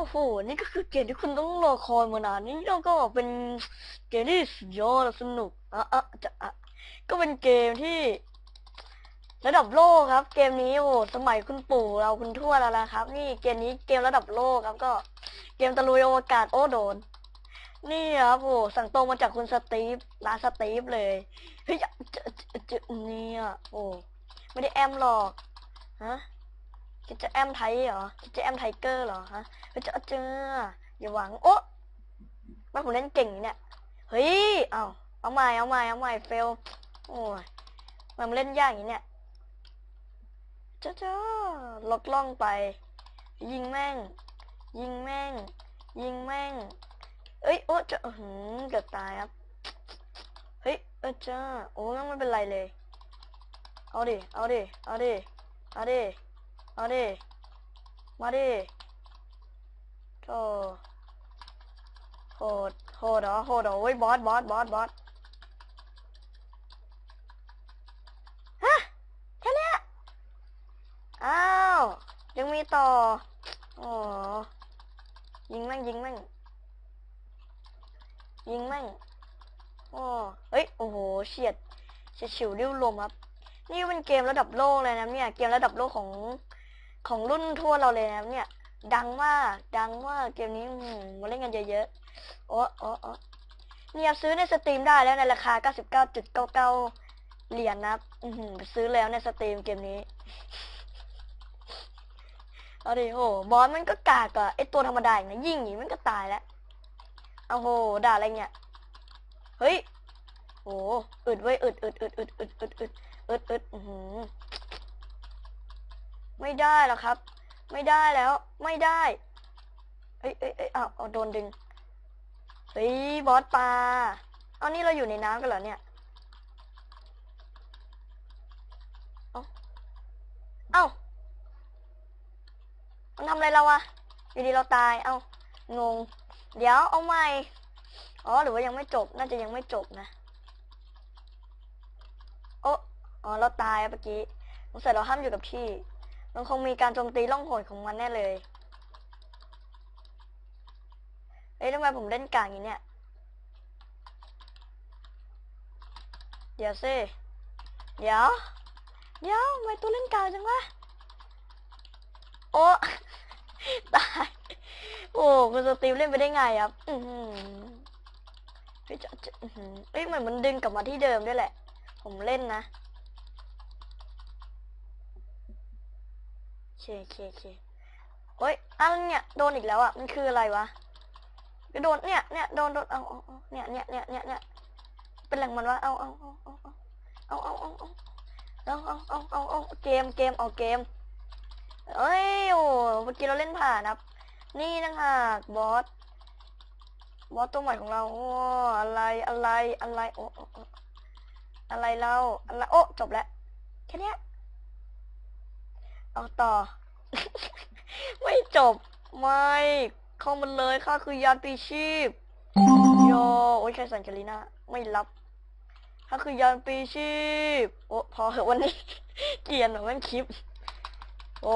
โอ้โห นี่ก็คือเกมที่คุณต้องรอคอยมานานนี่เราก็เป็นเกมที่สุดยอดสนุกอะอะจะอะก็เป็นเกมที่ ระดับโลกครับ เกมนี้โอ้สมัยคุณปู่เราคุณทวดแล้วนะครับ นี่เกมนี้เกมระดับโลกครับ ก็ เกมตะลุยอวกาศโอ้โดน นี่ครับโอ้สั่งตรงมาจากคุณสตีฟร้านสตีฟเลยเฮ้ยจะจะจะจะเนี่ยโอ้ไม่ได้แอมหรอกฮะ คิดจะแอมไทยเหรอคิดจะแอมไทเกอร์เหรอฮะเฮ้ยจะเจออย่าหวังโอ๊ะว่าผมเล่นเก่งเนี่ยเฮ้ยเอาเอาใหม่เอาใหม่เอาใหม่เฟลโอ้ยมันเล่นยากอย่างนี้เนี่ยจ้าจ้าลดล่องไป ยิงแม่ง ยิงแม่ง ยิงแม่ง เอ้ยโอ๊ะจะหือเกือบตายครับเฮ้ยเออจ้าโอ้ยังไม่เป็นไรเลย เอาดิเอาดิเอาดิเอาดิ เอาดิ มาดิโธ่โหดโหดเหรอโหดเหรอเว้ยบอสบอสบอสบอสฮะแค่นี้อ้าว ยังมีต่ออ๋อยิงแม่งยิงแม่งยิงแม่งโอ้เฮ้ย โอ้โห เฉียดเฉียดฉิวริ้วลมครับ นี่เป็นเกมระดับโลกเลยนะเนี่ย เกมระดับโลกของ ของรุ่นทั่วเราเลยนะเนี่ย ดังมาก ดังมาก เกมนี้มาเล่นกันเยอะๆโอ้โอ้โอ้เนี่ยซื้อในสตรีมได้แล้วในราคา 99.99 เหรียญนะครับอือหือซื้อแล้วในสตรีมเกมนี้เอาดิโหบอสมันก็กากอะไอตัวธรรมดาอย่างนี้ยิงอย่างนี้มันก็ตายแล้วเอาโหด่าอะไรเนี่ยเฮ้ยโหอึดไว้ยอึดอึดอึดอึดอึดอึดอึดอึดอึดอือหือ ไม่ได้ หรอกครับ ไม่ได้แล้ว ไม่ได้เอ้ยเอ้ยเอ้ยอ้าวโดนดึงเฮ้ยบอสปลาเอานี่เราอยู่ในน้ำกันเหรอเนี่ยเอ้าเอ้ามันทำอะไรเราอะอยู่ดีเราตายเอ้างง เดี๋ยวเอาใหม่อ๋อหรือว่ายังไม่จบ น่าจะยังไม่จบนะโอ้อ๋อเราตายเมื่อกี้สงสัยเราห้ามอยู่กับที่ มันคงมีการโจมตีล่องหนของมันแน่เลย เอ้ยทำไมผมเล่นกลางอย่างเนี่ย เดี๋ยวสิเดี๋ยว เดี๋ยวทำไมตัวเล่นกลางจังวะ โอ้ตาย โอ้คุณสตีฟเล่นไปได้ไงครับ อือหือเฮ้ยจะจะอื้อหือเอ้ยเหมือนมันดึงกลับมาที่เดิมด้วยแหละ ผมเล่นนะโอ เคโอเคเคโอ้ยอันเนี่ยโดนอีกแล้วอะมันคืออะไรวะก็โดนเนี่ยเนี่ยโดนโดนเอาเอาเอาเนี่ยเนี่ยเนี่ยเนี่ยเนี่ยเป็นแหล่งมันวะเอาเอาเอาเอาเอาเอาเอาเอาเอาเอาเอาเอาเอาเกมเกมเอาเกมเอ้ยโอ้เมื่อกี้เราเล่นผ่านครับ นี่นะฮะบอสบอสตัวใหม่ของเราโอ้อะไรอะไรอะไรโอ้โอ้โอ้อะไรเราอะไรโอ้จบแล้วแค่เนี้ย เอาต่อ ไม่จบ ไม่ เข้ามาเลยข้าคือยานปีชีพ โย โอ้ยใครสันจลิน่าไม่รับข้าคือยานปีชีพ โอ้พอเหอะวันนี้ เกลียนเหรอแม่งคลิป โอ้